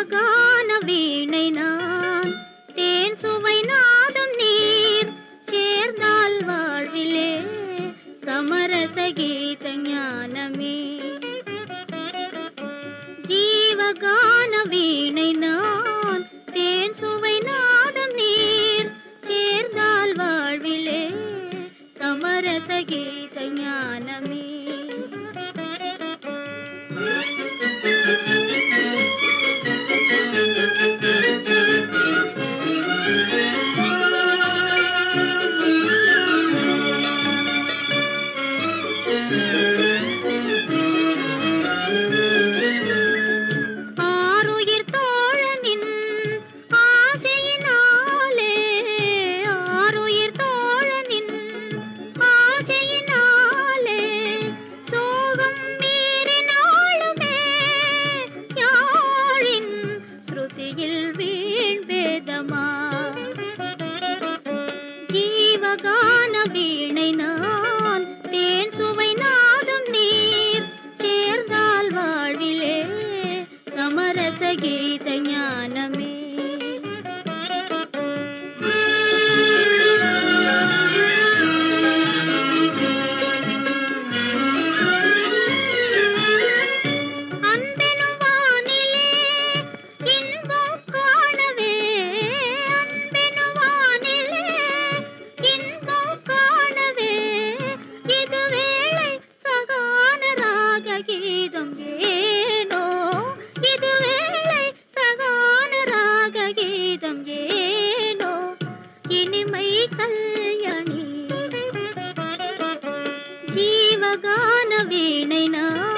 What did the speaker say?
அழகான வீணை நான். தேன் சுவை நாதம் நீர். சேர்ந்தால் வாழ்விலே சமரச கீத ஞானமே. ஜீவகான வீணை நான். தேன் சுவை நாதம் நீர். சேர்ந்தால் வாழ்விலே சமரச கீத ஞானமே. Thank you. வீணை நான் தேன் சுவை நாதம் நீர் சேர்ந்தால் வாழ்விலே சமரச கீத கான வேணை நான்